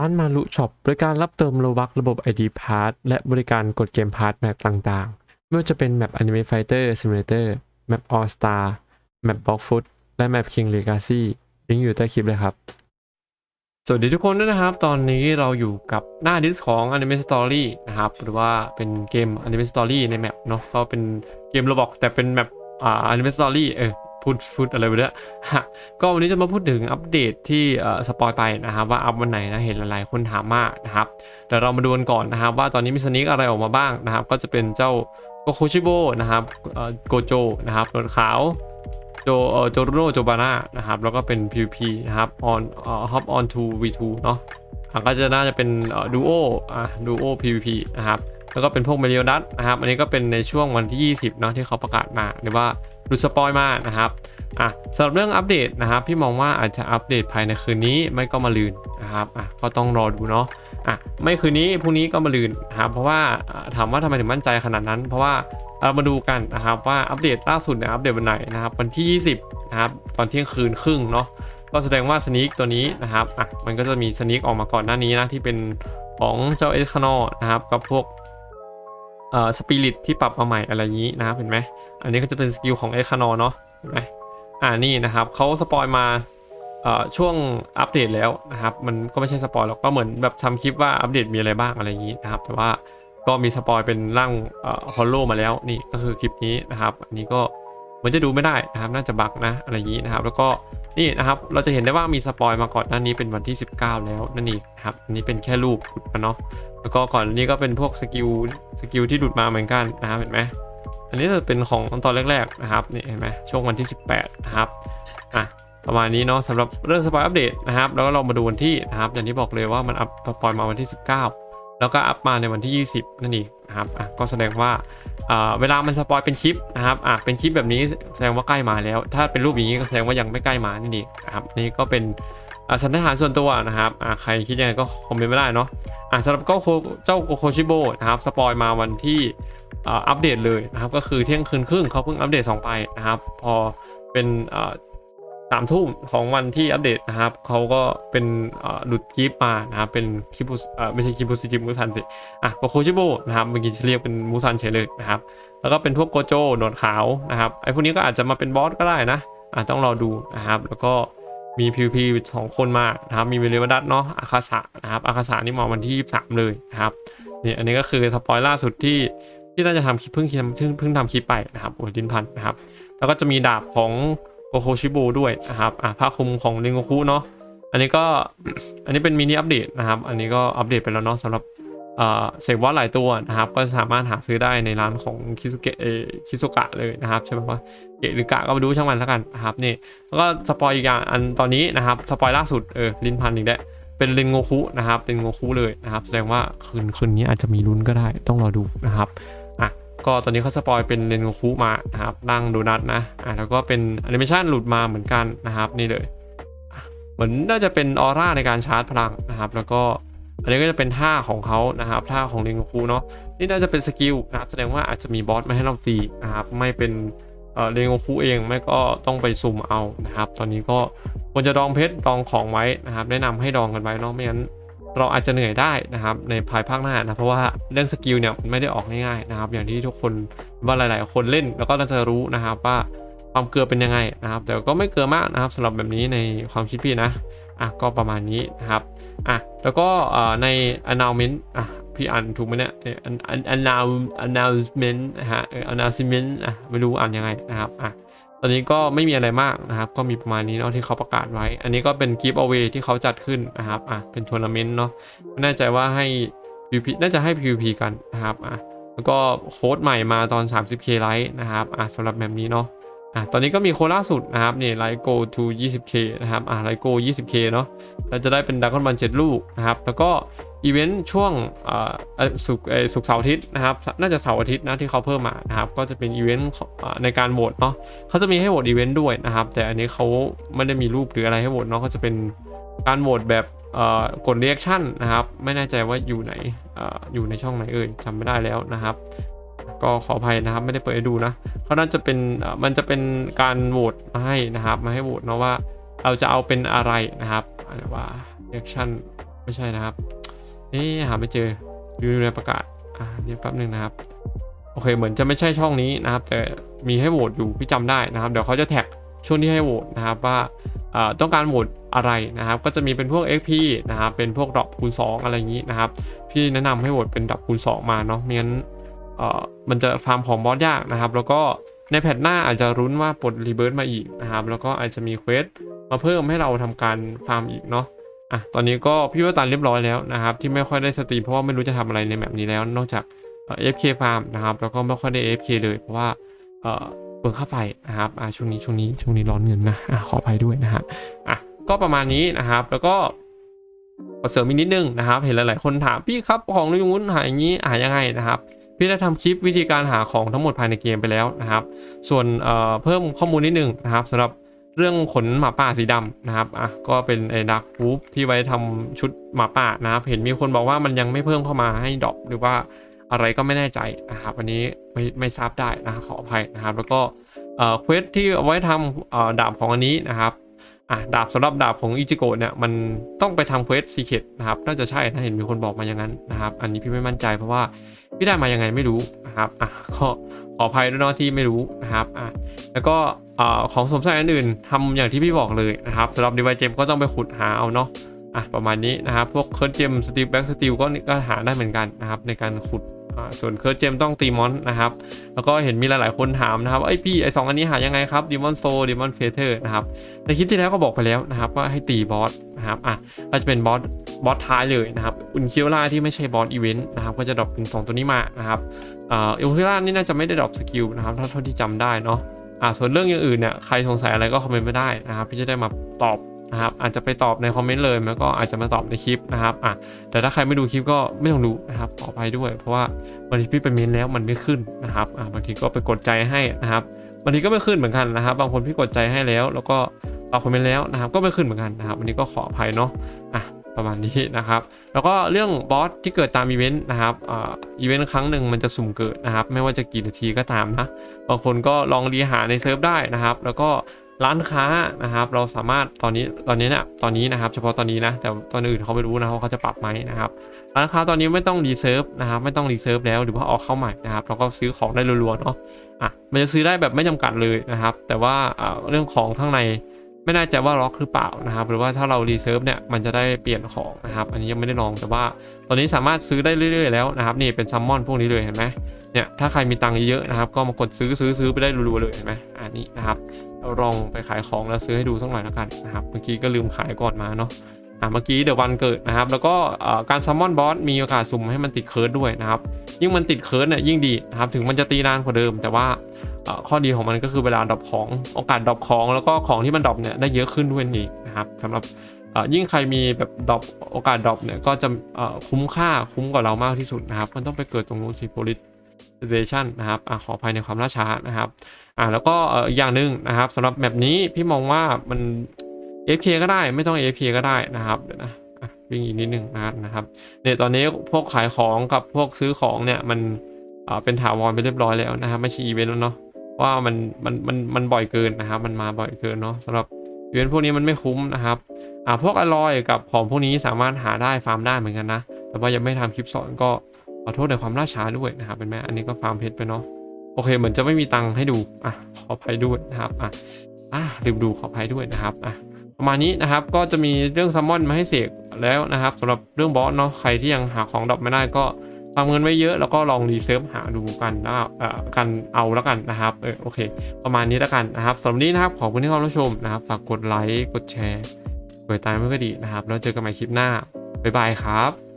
ร้านมารุช็อปบริการรับเติมโลบักระบบ ID p a s s และบริการกดเกมพาร์ทแมปต่างๆ ไม่ว่าจะเป็นแมป Anime Fighter Simulator แมป All Star แมป Block Foot และแมป King Legacy ลิงก์อยู่ใต้คลิปเลยครับ สวัสดีทุกคนด้วยนะครับ ตอนนี้เราอยู่กับหน้าดิสของ Anime Story นะครับ หรือว่าเป็นเกม Anime Story ในแมปเนาะก็เป็นเกมระบอกแต่เป็นแมปอ่า Anime Story เออ พูดพูดอะไรไปเนี่ยฮะก็วันนี้จะมาพูดถึงอัปเดตที่สปอยไปนะครับว่าอัปวันไหนนะเห็นหลายๆคนถามมากนะครับเดี๋ยวเรามาดูกันก่อนนะครับว่าตอนนี้มีสนิกอะไรออกมาบ้างนะครับ ก็จะเป็นเจ้าโกโคชิโบนะครับโกโจนะครับหนวขาวโจโจโนโจบาน่านะครับแล้วก็เป็น PVP นะครับ on เอ่อ hop on to v2 เนาะก็จะน่าจะเป็นเอ่ออะ duo PVP นะครับแล้วก็เป็นพวกเมลิโอดัสนะครับ อันนี้ก็เป็นในช่วงวันที่ 20เนาะที่เขาประกาศมาหรือว่า หลุดสปอยมานะครับอะสำหรับเรื่องอัปเดตนะครับ พี่มองว่าอาจจะอัปเดตภายในคืนนี้ไม่ก็มาลืนนะครับอะก็ต้องรอดูเนาะอะไม่คืนนี้พรุ่งนี้ก็มาลืนนะครับเพราะว่าถามว่าทำไมถึงมั่นใจขนาดนั้น เพราะว่าเรามาดูกันนะครับว่าอัปเดตล่าสุดเนี่ยอัปเดตวันไหนนะครับวันที่ 20นะครับตอนเที่ยงคืนครึ่งเนาะก็แสดงว่าสนิกตัวนี้นะครับอะมันก็จะมีสนิกออกมาก่อนหน้านี้นะที่เป็นของเจ้าเอ็กซ์โนนะครับกับพวก เอ่อสปิริตที่ปรับมาใหม่อะไรอย่างนี้นะครับเห็นไหมอันนี้ก็จะเป็นสกิลของเอ็กซ์เนาะเห็นไหมอ่านี่นะครับเขาสปอยมาเอ่อช่วงอัปเดตแล้วนะครับมันก็ไม่ใช่สปอยหรอกก็เหมือนแบบทำคลิปว่าอัปเดตมีอะไรบ้างอะไรอย่างนี้นะครับแต่ว่าก็มีสปอยเป็นร่างเอ่อฮอลโลมาแล้วนี่ก็คือคลิปนี้นะครับ อันนี้ก็มันจะดูไม่ได้นะครับน่าจะบักนะอะไรอย่างนี้นะครับ แล้วก็ นี่นะครับเราจะเห็นได้ว่ามีสปอยมาก่อนหน้านี้เป็นวันที่ 19 แล้วนั่นเองครับอันนี้เป็นแค่รูปหลุดมาเนาะแล้วก็ก่อนนี้ก็เป็นพวกสกิลสกิลที่หลุดมาเหมือนกันนะครับเห็นไหมอันนี้จะเป็นของตอนแรกๆนะครับนี่เห็นไหมช่วงวันที่ 18 นะครับอะประมาณนี้เนาะสำหรับเรื่องสปอยอัปเดตนะครับแล้วก็เรามาดูวันที่นะครับอย่างที่บอกเลยว่ามันอัพสปอยมาวันที่ 19 แล้วก็อัพมาในวันที่ 20 นั่นเองนะครับอะก็แสดงว่า เวลามันสปอยเป็นคลิปนะครับอะเป็นคลิปแบบนี้แสดงว่าใกล้มาแล้ว ถ้าเป็นรูปอย่างนี้ก็แสดงว่ายังไม่ใกล้มานี่เองนะครับนี่ก็เป็นสันนิษฐานส่วนตัวนะครับอ่าใครคิดยังไงก็คอมเมนต์ไม่ได้เนาะอ่าสำหรับก็เจ้าโกโคชิโบนะครับสปอยมาวันที่อ่าอัปเดตเลยนะครับก็คือเที่ยงคืนครึ่งเขาเพิ่งอัปเดตสองไปนะครับพอเป็นอ่า สามทุ่มของวันที่อัปเดตนะครับเขาก็เป็นหลุดคลิปมานะครับเป็นคิปอ่าไม่ใช่คิปซิจิมูซันสิอะโคชิโบนะครับเมื่อกี้จะเรียกเป็นมูซันเฉยเลยนะครับ แล้วก็เป็นพวกโกโจหนวดขาวนะครับไอ้พวกนี้ก็อาจจะมาเป็นบอสก็ได้นะอะต้องรอดูนะครับแล้วก็มี PVP สองคนมานะครับมีเวเลวดัตเนาะอาคาสะนะครับอาคาสะนี่มาวันที่ 23 เลยนะครับนี่อันนี้ก็คือสปอยล่าสุดที่ที่น่าจะทำคลิปเพิ่งทำเพิ่งเพิ่งทำคลิปไปนะครับโอ้ดินพันนะครับแล้วก็จะมีดาบของ โกโคชิโบด้วยนะครับอะผ้าคลุมของริงโกคุเนาะอันนี้ก็อันนี้เป็นมินิอัปเดตนะครับ อันนี้ก็อัปเดตไปแล้วเนาะสำหรับเอ่อเซฟวอลหลายตัวนะครับ ก็สามารถหาซื้อได้ในร้านของคิสุเกะคิสุกะเลยนะครับใช่ไหมว่าเกะหรือกะก็มาดูช่างมันแล้วกันนะครับนี่แล้วก็สปอยอีกอย่างอันตอนนี้นะครับสปอยล่าสุดเออลินพันอีกแล้วเป็นเรนโงคุนะครับเป็นโงคุเลยนะครับ แสดงว่าคืนคืนนี้อาจจะมีลุ้นก็ได้ต้องรอดูนะครับ ก็ตอนนี้เขาสปอยเป็นเรนโงคุมานะครับนั่งโดนัทนะอะแล้วก็เป็นแอนิเมชันหลุดมาเหมือนกันนะครับนี่เลยเหมือนน่าจะเป็นออร่าในการชาร์จพลังนะครับ แล้วก็อันนี้ก็จะเป็นท่าของเขานะครับท่าของเรนโงคูเนาะนี่น่าจะเป็นสกิลนะครับแสดงว่าอาจจะมีบอสมาให้เราตีนะครับไม่เป็นเอ่อเรนโงคูเองไม่ก็ต้องไปซุ่มเอานะครับ ตอนนี้ก็ควรจะดองเพชรดองของไว้นะครับ แนะนำให้ดองกันไว้เนาะไม่งั้น เราอาจจะเหนื่อยได้นะครับในภายภาคหน้านะเพราะว่าเรื่องสกิลเนี่ยมันไม่ได้ออกง่ายๆนะครับ อย่างที่ทุกคนว่าหลาย ๆ คนเล่นแล้วก็น่าจะรู้นะครับว่าความเกลือเป็นยังไงนะครับ แต่ก็ไม่เกลือมากนะครับสำหรับแบบนี้ในความคิดพี่นะอะก็ประมาณนี้นะครับอะแล้วก็ใน announcement อะพี่อ่านถูกไหมเนี่ยเอ่อ an an announce announcement นะฮะ announcement อะไม่รู้อ่านยังไงนะครับอะ ตอนนี้ก็ไม่มีอะไรมากนะครับ ก็มีประมาณนี้เนาะที่เขาประกาศไว้ อันนี้ก็เป็นกิฟต์เอาไว้ที่เขาจัดขึ้นนะครับอะเป็นทัวร์นาเมนต์เนาะไม่แน่ใจว่าให้ PVP น่าจะให้ PVP กันนะครับอะแล้วก็โค้ดใหม่มาตอน 30k ไลท์นะครับอะสำหรับแบบนี้เนาะ อะตอนนี้ก็มีโคล่าสุดนะครับนี่ไลท์โก to 20k นะครับอะไลท์โก 20k เนาะเราจะได้เป็นดักคอนบอลเจ็ดลูกนะครับ แล้วก็อีเวนต์ช่วงเอ่อเอ่อศุกร์เอ่อศุกเสาร์อาทิตย์นะครับ น่าจะเสาร์อาทิตย์นะที่เขาเพิ่มมานะครับ ก็จะเป็นอีเวนต์ในการโหวตเนาะเขาจะมีให้โหวตอีเวนต์ด้วยนะครับ แต่อันนี้เขาไม่ได้มีรูปหรืออะไรให้โหวตเนาะเขาจะเป็นการโหวตแบบกดเรีแอคชั่นนะครับ ไม่แน่ใจว่าอยู่ไหนออยู่ในช่องไหนเอ่ยจำไม่ได้แล้วนะครับ ก็ขออภัยนะครับไม่ได้เปิดให้ดูนะเขาน่าจะเป็นมันจะเป็นการโหวตมาให้นะครับ มาให้โหวตเนาะว่าเราจะเอาเป็นอะไรนะครับอะไรว่า reaction ไม่ใช่นะครับเอ๊หาไม่เจออยู่ในประกาศอ่าเดี๋ยวแป๊บหนึงนะครับโอเคเหมือนจะไม่ใช่ช่องนี้นะครับ แต่มีให้โหวตอยู่พี่จำได้นะครับ เดี๋ยวเขาจะแท็กช่วงที่ให้โหวตนะครับว่าต้องการโหวตอะไรนะครับ ก็จะมีเป็นพวก XP นะครับเป็นพวกดรอปคูณ2 อะไรอย่างนี้นะครับ พี่แนะนำให้โหวตเป็นดรอปคูณ2 มาเนาะไม่งั้น มันจะฟาร์มของบอสยากนะครับ แล้วก็ในแพทหน้าอาจจะรุ้นว่าปลดรีเบิร์มาอีกนะครับ แล้วก็อาจจะมีเควสมาเพิ่มให้เราทำการฟาร์มอีกเนาะอะตอนนี้ก็พี่ว่าตันเรียบร้อยแล้วนะครับ ที่ไม่ค่อยได้สตรีมเพราะว่าไม่รู้จะทำอะไรในแบบนี้แล้ว นอกจากเอ่อ AFK farm นะครับ แล้วก็ไม่ค่อยได้ AFK เคเลย เพราะว่าเอ่อเปลืองค่าไฟนะครับอ่าช่วงนี้ช่วงนี้ช่วงนี้ร้อนเงินนะอะขออภัยด้วยนะฮะอะก็ประมาณนี้นะครับ แล้วก็ขอเสริมอีกนิดนึงนะครับ เห็นหลาย ๆ คนถามพี่ครับของในยุ้นหาอย่างนี้หายยังไงนะครับ พี่ได้ทำคลิปวิธีการหาของทั้งหมดภายในเกมไปแล้วนะครับ ส่วนเเพิ่มข้อมูลนิดนึงนะครับสำหรับเรื่องขนหมาป่าสีดำนะครับอะก็เป็นไอ้ดักฟูฟที่ไว้ทำชุดหมาป่านะครับ เห็นมีคนบอกว่ามันยังไม่เพิ่มเข้ามาให้ดอปหรือว่าอะไรก็ไม่แน่ใจนะครับอันนี้ไม่ไม่ทราบได้นะขออภัยนะครับ แล้วก็เอ่อเควสที่เอาไว้ทำเออดาบของอันนี้นะครับอะดาบสำหรับดาบของอิจิโกะเนี่ยมันต้องไปทำเควสซีเคตนะครับน่าจะใช่นะเห็นมีคนบอกมาอย่างนั้นนะครับ อันนี้พี่ไม่มั่นใจเพราะว่า พี่ได้มายังไงไม่รู้นะครับอะก็ขออภัยด้วยเนาะที่ไม่รู้นะครับอะแล้วก็อของสมใส่อันอื่นทำอย่างที่พี่บอกเลยนะครับสำหรับดีไวเจมก็ต้องไปขุดหาเอาเนาะอะประมาณนี้นะครับพวกเคิร์ดเจมสตีลแบ็กสตีลก็ก็หาได้เหมือนกันนะครับในการขุด ส่วนเคิร์ดเจมต้องตีมอนนะครับ แล้วก็เห็นมีหลายๆคนถามนะครับไอ้ยพี่ไอสองอันนี้หายังไงครับดิมอนโซดิมอนเฟเธอร์นะครับในคลิปที่แล้วก็บอกไปแล้วนะครับว่าให้ตีบอสนะครับอะก็จะเป็นบอสบอสท้ายเลยนะครับอุนคิวล่าที่ไม่ใช่บอสอีเวนต์นะครับก็จะดรอปเป็นสองตัวนี้มานะครับอ่าอุนคิวล่านี่น่าจะไม่ได้ดรอปสกิลนะครับถ้าเท่าที่จำได้เนาะอ่าส่วนเรื่องอย่างอื่นเนี่ยใครสงสัยอะไรก็คอมเมนต์ไม่ได้นะครับพี่จะได้มาตอบ นะครับอาจจะไปตอบในคอมเมนต์เลยแล้วก็อาจจะมาตอบในคลิปนะครับอะแต่ถ้าใครไม่ดูคลิปก็ไม่ต้องดูนะครับขออภัยด้วย เพราะว่าบางทีพี่ไปเมนแล้วมันไม่ขึ้นนะครับอะบางทีก็ไปกดใจให้นะครับบางทีก็ไม่ขึ้นเหมือนกันนะครับ บางคนพี่กดใจให้แล้ว แล้วก็ตอบคอมเมนต์แล้วนะครับ ก็ไม่ขึ้นเหมือนกันนะครับวันนี้ก็ขออภัยเนาะอะประมาณนี้นะครับ แล้วก็เรื่องบอสที่เกิดตามอีเวนต์นะครับอ่าอีเวนต์ครั้งหนึ่งมันจะสุ่มเกิดนะครับ ไม่ว่าจะกี่นาทีก็ตามนะ บางคนก็ลองรีหาในเซิร์ฟได้นะครับ แล้วก็ ร้านค้านะครับ เราสามารถตอนนี้ตอนนี้เนี่ยตอนนี้นะครับ เฉพาะตอนนี้นะแต่ตอนอื่นเขาไม่รู้นะว่าเขาจะปรับไหมนะครับร้านค้าตอนนี้ไม่ต้องรีเซิร์ฟนะครับไม่ต้องรีเซิร์ฟแล้วหรือว่าออกเข้าใหม่นะครับเราก็ซื้อของได้รัวๆเนาะอะมันจะซื้อได้แบบไม่จำกัดเลยนะครับ แต่ว่าเรื่องของข้างในไม่แน่ใจว่าล็อกหรือเปล่านะครับ หรือว่าถ้าเรารีเซิร์ฟเนี่ยมันจะได้เปลี่ยนของนะครับ อันนี้ยังไม่ได้ลองแต่ว่า ตอนนี้สามารถซื้อได้เรื่อยๆแล้วนะครับ นี่เป็นซัมมอนพวกนี้เลยเห็นไหมเนี่ยถ้าใครมีตังค์เยอะนะครับ ก็มากดซื้อซื้อซื้อไปได้รัวๆเลยเห็นไหมอันนี้นะครับ ลองไปขายของแล้วซื้อให้ดูสักหน่อยแล้วกันนะครับ เมื่อกี้ก็ลืมขายก่อนมาเนาะอะเมื่อกี้เดี๋ยววันเกิดนะครับ แล้วก็การซัมมอนบอสมีโอกาสสุ่มให้มันติดเคิร์ดด้วยนะครับ ยิ่งมันติดเคิร์ดเนี่ยยิ่งดีนะครับ ถึงมันจะตีนานกว่าเดิม แต่ว่าข้อดีของมันก็คือเวลาดรอปของโอกาสดรอปของ แล้วก็ของที่มันดรอปเนี่ยได้เยอะขึ้นด้วยนี่นะครับสำหรับยิ่งใครมีแบบดรอปโอกาสดรอปเนี่ยก็จะคุ้มค่าคุ้มกว่าเรามากที่สุดนะครับ มันต้องไปเกิดตรงนู้นสิโพลิส เดชันนะครับอะขออภัยในความล่าช้านะครับอ่าแล้วก็เอ่ออีกอย่างหนึ่งนะครับสำหรับแมปนี้พี่มองว่ามัน AFK ก็ได้ไม่ต้อง AFK ก็ได้นะครับเดี๋ยวนะวิ่งอีกนิดนึงนะครับเนี่ยตอนนี้พวกขายของกับพวกซื้อของเนี่ยมันอ่าเป็นถาวรไปเรียบร้อยแล้วนะครับไม่ใช่อีเวนต์แล้วเนาะว่ามันมันมันมันบ่อยเกินนะครับ มันมาบ่อยเกินเนาะสำหรับอีเวนต์พวกนี้มันไม่คุ้มนะครับอ่าพวกอลอยกับของพวกนี้สามารถหาได้ฟาร์มได้เหมือนกันนะ แต่ว่ายังไม่ทำคลิปสอนก็ ขอโทษในความล่าช้าด้วยนะครับเป็นไหมอันนี้ก็ฟาร์มเพชรไปเนาะโอเคเหมือนจะไม่มีตังค์ให้ดูอะขออภัยด้วยนะครับอะอะลืมดูขออภัยด้วยนะครับอะประมาณนี้นะครับก็จะมีเรื่องซัมมอนมาให้เสกแล้วนะครับสำหรับเรื่องบอสเนาะใครที่ยังหาของดรอปไม่ได้ก็ทำเงินไว้เยอะแล้วก็ลองรีเซิร์ฟหาดูกันนะเอ่อกันเอาแล้วกันนะครับเออโอเค ประมาณนี้แล้วกันนะครับสำหรับนนี้นะครับขอบคุณที่เข้ารับชมนะครับ ฝากกดไลค์กดแชร์กดติดตามเพื่อก็ดีนะครับ แล้วเจอกันใหม่คลิปหน้าบ๊ายบายครับ